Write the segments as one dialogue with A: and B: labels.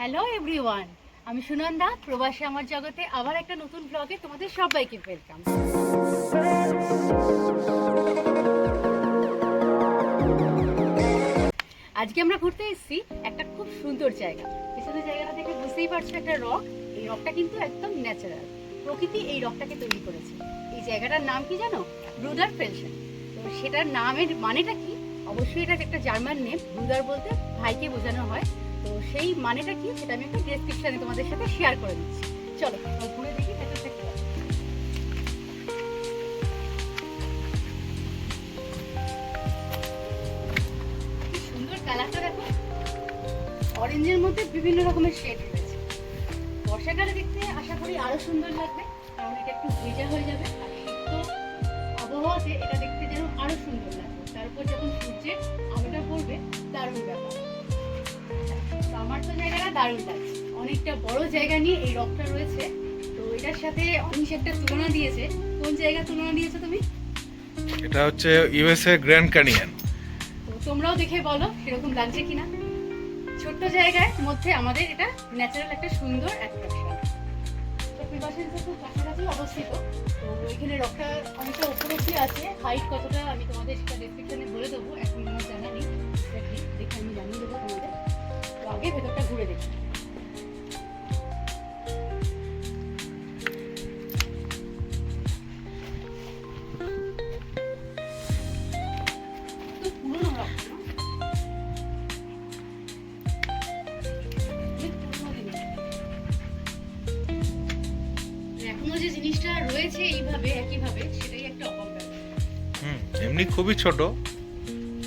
A: Hello everyone আমি সুনন্দা, প্রবাসী আমার জগতে আবার একটা নতুন ব্লগে তোমাদের সবাইকে ওয়েলকাম আজকে আমরা ঘুরতে এসেছি একটা খুব সুন্দর জায়গা। পিছনে জায়গাটা দেখে বুঝতেই পারছ একটা রক এই রকটা কিন্তু একদম ন্যাচারাল প্রকৃতি এই রকটাকে তৈরি করেছে। এই জায়গাটার নাম কি জানো? ব্রুডার ফেলশন তো সেটার নামের মানেটা কি? অবশ্যই এটা একটা জার্মান নেম ব্রুদার বলতে ভাইকে বোঝানো হয়। তো সেই মানেটা কি সেটা আমি একটা ডেসক্রিপশনে তোমাদের সাথে শেয়ার করে দিচ্ছি। চলো ঘুরে দেখি। সুন্দর অরেঞ্জের মধ্যে বিভিন্ন রকমের শেড রয়েছে। বর্ষাকালে দেখতে আশা করি আরও সুন্দর লাগবে, কারণ এটা একটু ভেজা হয়ে যাবে, আর শীত আবহাওয়াতে এটা দেখতে যেন আরও সুন্দর লাগবে। তারপর যখন সূর্যের আলোটা পড়বে, দারুণ ব্যাপার। আমার তো জায়গাটা দারুণ লাগছে অনেকটা বড় জায়গা নিয়ে এই রকটা রয়েছে। তো এটার সাথে অনিশ একটা তুলনা দিয়েছে। কোন জায়গা তুলনা দিয়েছ তুমি?
B: এটা হচ্ছে ইউএসএ গ্র্যান্ড ক্যানিয়ন।
A: তো তোমরাও দেখে বলো সেরকম লাগছে কিনা? ছোট্ট জায়গার মধ্যে আমাদের এটা ন্যাচারাল একটা সুন্দর অ্যাট্রাকশন তো প্রিপারেশনটা খুব কাছাকাছি অবস্থিত তো এখানে রকটা অনেকটা কি আছে। হাইট কতটা আমি তোমাদের সেটা ডেসক্রিপশনে বলে দেবো এখন আমার জানা নেই আগে ভেতরটা ঘুরে দেখি তো পুরনো রক না? অনেক পুরনো জিনিস। এখনও যে জিনিসটা রয়েছে এইভাবে, একইভাবে, সেটাই একটা অবাক
B: হুম, এমনি খুবই ছোট,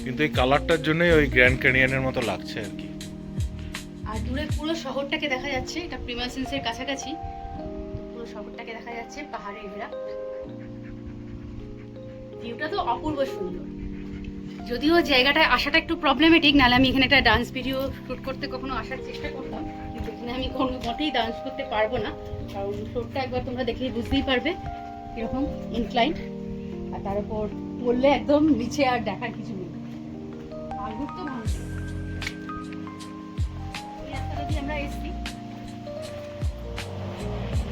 B: কিন্তু এই কালারটার জন্যই ওই গ্র্যান্ড ক্যানিয়নের মতো লাগছে আর কি
A: আর দূরে পুরো শহরটাকে দেখা যাচ্ছে, এটা প্রিমাসেন্সের কাছাকাছি। পুরো শহরটাকে দেখা যাচ্ছে পাহাড়ে ঘেরা। ভিউটা তো অপূর্ব সুন্দর। যদিও জায়গাটায় আসাটা একটু প্রবলেমেটিক নাহলে আমি এখানে একটা ডান্স ভিডিও শুট করতে কখনো আসার চেষ্টা করতাম। কিন্তু এখানে আমি কোনো মোটেই ডান্স করতে পারব না। কারণ শোটটা একবার তোমরা দেখেই বুঝতেই পারবে এরকম ইনক্লাইন আর তার উপর পড়লে একদম নিচে আর দেখার কিছু নেই। এই রাস্তাটা দিয়ে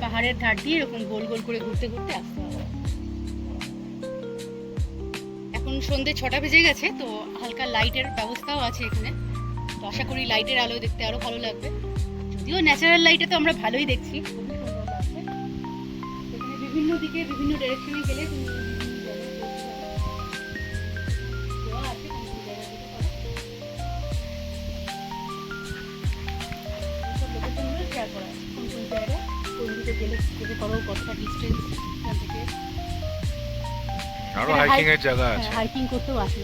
A: পাহাড়ের ধার দিয়ে এরকম গোল গোল করে ঘুরতে ঘুরতে আসতে হবে। এখন সন্ধে ছটা বেজে গেছে, তো হালকা লাইটের ব্যবস্থাও আছে এখানে। তো আশা করি লাইটের আলো দেখতে আরও ভালো লাগবে। যদিও ন্যাচারাল লাইটে তো আমরা ভালোই দেখছি। বিভিন্ন দিকে বিভিন্ন ডাইরেকশনে গেলে তুমি গেলে যেতে পারো কতটা ডিস্টেন্স এখান থেকে। আরও
B: হাইকিং এর জায়গা আছে।
A: হাইকিং করতেও আসে।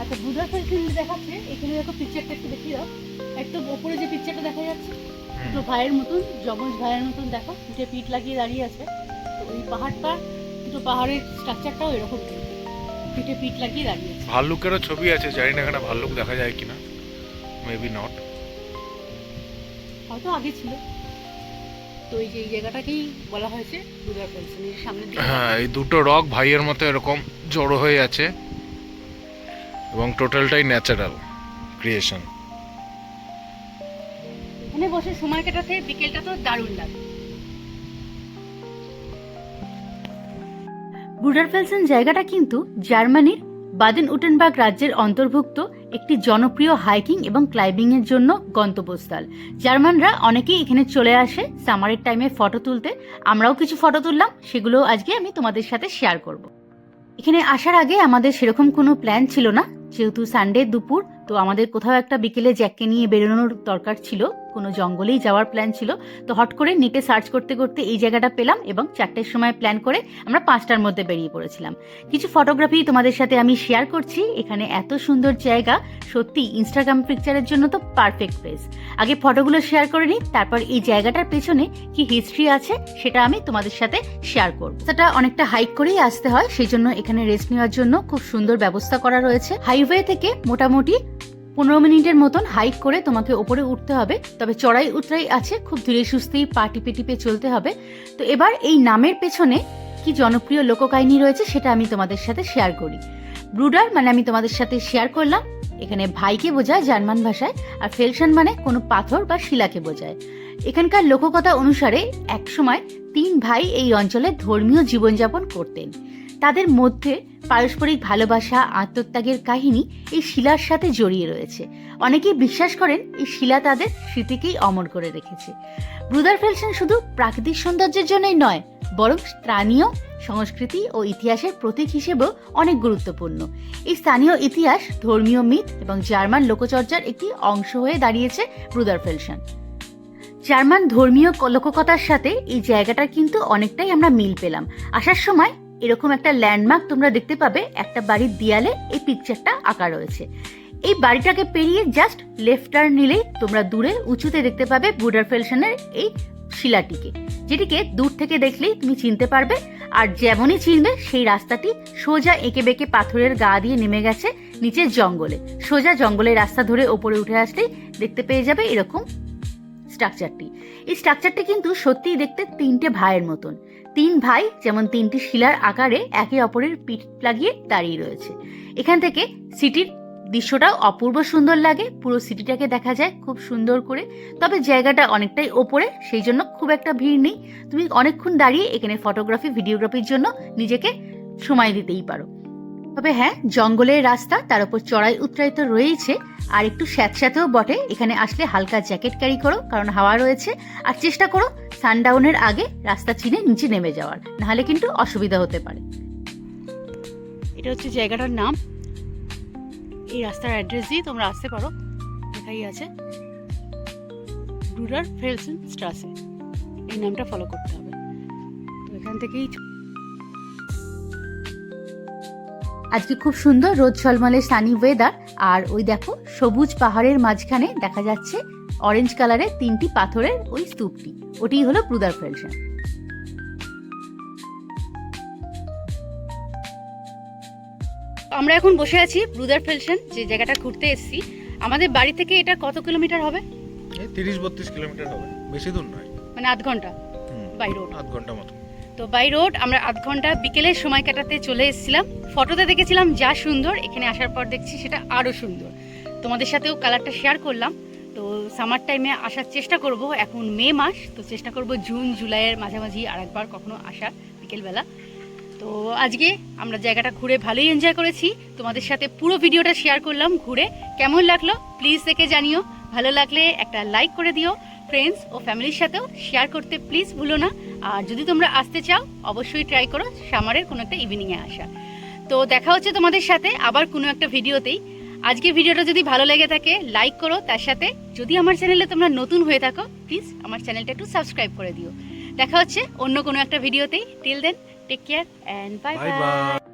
A: আচ্ছা বুধা দেখাচ্ছে। এখানে দেখো পিকচারটা একটু দেখিয়ে দাও। একটু ওপরে যে পিকচারটা দেখা যাচ্ছে ভাইয়ের মতন ভাইয়ের মতন দেখো পিঠে পিঠ লাগিয়ে দাঁড়িয়ে আছে। ওই পাহাড়টা দুটো পাহাড়ের স্ট্রাকচারটাও এরকম। পিঠে পিঠ লাগিয়ে দাঁড়িয়ে আছে।
B: ভাল্লুকেরও ছবি আছে জানি না এখানে ভাল্লুক দেখা যায় কিনা। মেবি নট
A: হয়তো আগে ছিল। তো এই যে এই জায়গাটাকেই বলা হয়েছে বুধা ফেলস সামনের দিকে।
B: হ্যাঁ এই দুটো রক ভাইয়ের মতো এরকম জড়ো হয়ে আছে এবং টোটালটাই ন্যাচারাল ক্রিয়েশন।
A: এখানে বসে সময় কাটাতে বিকেলটা তো দারুণ লাগে। বুডারফেলসেন জায়গাটা কিন্তু জার্মানির বাদেন উটেনবার্গ রাজ্যের অন্তর্ভুক্ত। একটি জনপ্রিয় হাইকিং এবং ক্লাইম্বিংয়ের জন্য গন্তব্যস্থল। জার্মানরা অনেকেই এখানে চলে আসে সামারের টাইমে ফটো তুলতে। আমরাও কিছু ফটো তুললাম সেগুলো আজকে আমি তোমাদের সাথে শেয়ার করব। এখানে আসার আগে আমাদের সেরকম কোনো প্ল্যান ছিল না। যেহেতু সানডে দুপুর, তো আমাদের কোথাও একটা বিকেলে জ্যাককে নিয়ে বেরোনোর দরকার ছিল। কোনো জঙ্গলেই যাওয়ার প্ল্যান ছিল। তো হট করে নেটে সার্চ করতে করতে এই জায়গাটা পেলাম এবং চারটের সময় প্ল্যান করে আমরা পাঁচটার মধ্যে বেরিয়ে পড়েছিলাম। কিছু ফটোগ্রাফি তোমাদের সাথে আমি শেয়ার করছি। এখানে এত সুন্দর জায়গা, সত্যি ইনস্টাগ্রাম পিকচারের জন্য তো পারফেক্ট প্লেস আগে ফটোগুলো শেয়ার করে নিই, তারপর এই জায়গাটার পেছনে কি হিস্ট্রি আছে সেটা আমি তোমাদের সাথে শেয়ার করব। সেটা অনেকটা হাইক করেই আসতে হয় সেই জন্য এখানে রেস্ট নেওয়ার জন্য খুব সুন্দর ব্যবস্থা করা রয়েছে। হাইওয়ে থেকে মোটামুটি পনেরো মিনিটের মতন হাইক করে তোমাকে ওপরে উঠতে হবে। তবে চড়াই উতরাই আছে, খুব ধীরে সুস্থেই পা টিপে টিপে চলতে হবে। তো এবার এই নামের পেছনে কি জনপ্রিয় লোককাহিনী রয়েছে সেটা আমি তোমাদের সাথে শেয়ার করি। ব্রুডার মানে আমি তোমাদের সাথে শেয়ার করলাম। এখানে ভাইকে বোঝায় জার্মান ভাষায়, আর ফেলশন মানে কোনো পাথর বা শিলাকে বোঝায়। এখানকার লোককথা অনুসারে একসময় তিন ভাই এই অঞ্চলে ধর্মীয় জীবনযাপন করতেন। তাদের মধ্যে পারস্পরিক ভালোবাসা, আত্মত্যাগের কাহিনী এই শিলার সাথে জড়িয়ে রয়েছে। অনেকেই বিশ্বাস করেন এই শিলা তাদের স্মৃতিকেই অমর করে রেখেছে। ব্রুদার ফেলশন শুধু প্রাকৃতিক সৌন্দর্যের জন্যই নয়, বরং স্থানীয় সংস্কৃতি ও ইতিহাসের প্রতীক হিসেবেও অনেক গুরুত্বপূর্ণ। এই স্থানীয় ইতিহাস, ধর্মীয় মিথ এবং জার্মান লোকচর্চার একটি অংশ হয়ে দাঁড়িয়েছে ব্রুদার ফেলশন জার্মান ধর্মীয় লোককথার সাথে এই জায়গাটার কিন্তু অনেকটাই আমরা মিল পেলাম। আসার সময় এরকম একটা ল্যান্ডমার্ক তোমরা দেখতে পাবে। একটা বাড়ির দেয়ালে এই পিকচারটা আঁকা রয়েছে। এই বাড়িটাকে পেরিয়ে জাস্ট লেফট টার্ন নিলেই তোমরা দূরে, উঁচুতে দেখতে পাবে বুডার ফেলশনের এই শিলাটিকে। যেটিকে দূর থেকে দেখলেই তুমি চিনতে পারবে। আর যেমনই চিনবে, সেই রাস্তাটি সোজা এঁকে বেঁকে পাথরের গা দিয়ে নেমে গেছে নিচের জঙ্গলে। সোজা জঙ্গলের রাস্তা ধরে ওপরে উঠে আসলেই দেখতে পেয়ে যাবে এরকম স্ট্রাকচারটি এই স্ট্রাকচারটি কিন্তু সত্যিই দেখতে তিনটে ভাইয়ের মতন। তিন ভাই যেমন তিনটি শিলার আকারে একে অপরের পিঠ লাগিয়ে দাঁড়িয়ে রয়েছে। এখান থেকে সিটির দৃশ্যটাও অপূর্ব সুন্দর লাগে। পুরো সিটিটাকে দেখা যায় খুব সুন্দর করে। তবে জায়গাটা অনেকটাই ওপরে, সেই জন্য খুব একটা ভিড় নেই। তুমি অনেকক্ষণ দাঁড়িয়ে এখানে ফটোগ্রাফি ভিডিওগ্রাফির জন্য নিজেকে সময় দিতেই পারো। তবে হ্যাঁ জঙ্গলের রাস্তা, তার উপর চড়াই উত্তরায়িত রয়েছে আর একটু স্যাঁতস্যাঁতেও বটে, এখানে আসলে হালকা জ্যাকেট ক্যারি করো, কারণ হাওয়া রয়েছে। আর চেষ্টা করো সানডাউনের আগে রাস্তা চিনে নিচে নেমে যাওয়ার, নাহলে কিন্তু অসুবিধা হতে পারে। এটা হচ্ছে জায়গাটার নাম। এই রাস্তার অ্যাড্রেস দিয়ে তোমরা আসতে পারো। লেখাই আছে রুরার ফেলসেন স্ট্রাসে। এই নামটা ফলো করতে হবে। তো এখান থেকেই আজকে খুব সুন্দর রোদ ঝলমলে সানি ওয়েদার আর ওই দেখো সবুজ পাহাড়ের মাঝখানে দেখা যাচ্ছে অরেঞ্জ কালারের তিনটি পাথরের ওই স্তূপটি। ওটি হলো ব্রুদার ফেলশন আমরা এখন বসে আছি ব্রুদার ফেলশন যে জায়গাটা ঘুরতে এসেছি। আমাদের বাড়ি থেকে এটা কত কিলোমিটার হবে?
B: এই তিরিশ বত্রিশ কিলোমিটার হবে। বেশি দূর নয়।
A: মানে আধ
B: ঘণ্টা
A: বাই রোড
B: আধ ঘণ্টা মতো।
A: তো বাই রোড আমরা আধ ঘণ্টা বিকেলের সময় কাটাতে চলে এসেছিলাম। ফটোতে দেখেছিলাম যা সুন্দর, এখানে আসার পর দেখছি সেটা আরও সুন্দর। তোমাদের সাথেও কালারটা শেয়ার করলাম। তো সামার টাইমে আসার চেষ্টা করব, এখন মে মাস, তো চেষ্টা করব জুন, জুলাইয়ের মাঝামাঝি আর একবার কখনো আসার বিকেলবেলা। তো আজকে আমরা জায়গাটা ঘুরে ভালোই এনজয় করেছি। তোমাদের সাথে পুরো ভিডিওটা শেয়ার করলাম ঘুরে। কেমন লাগল প্লিজ দেখে জানিও। ভালো লাগলে একটা লাইক করে দিও। ফ্রেন্ডস ও ফ্যামিলির সাথেও শেয়ার করতে প্লিজ ভুলো না। আর যদি তোমরা আসতে চাও, অবশ্যই ট্রাই করো সামারের কোনো একটা ইভিনিংয়ে আসা। তো দেখা হচ্ছে তোমাদের সাথে আবার কোনো একটা ভিডিওতেই আজকে ভিডিওটা যদি ভালো লেগে থাকে লাইক করো তার সাথে। যদি আমার চ্যানেলে তোমরা নতুন হয়ে থাকো প্লিজ আমার চ্যানেলটা একটু সাবস্ক্রাইব করে দিও। দেখা হচ্ছে অন্য কোনো একটা ভিডিওতেই till then take care and bye
B: bye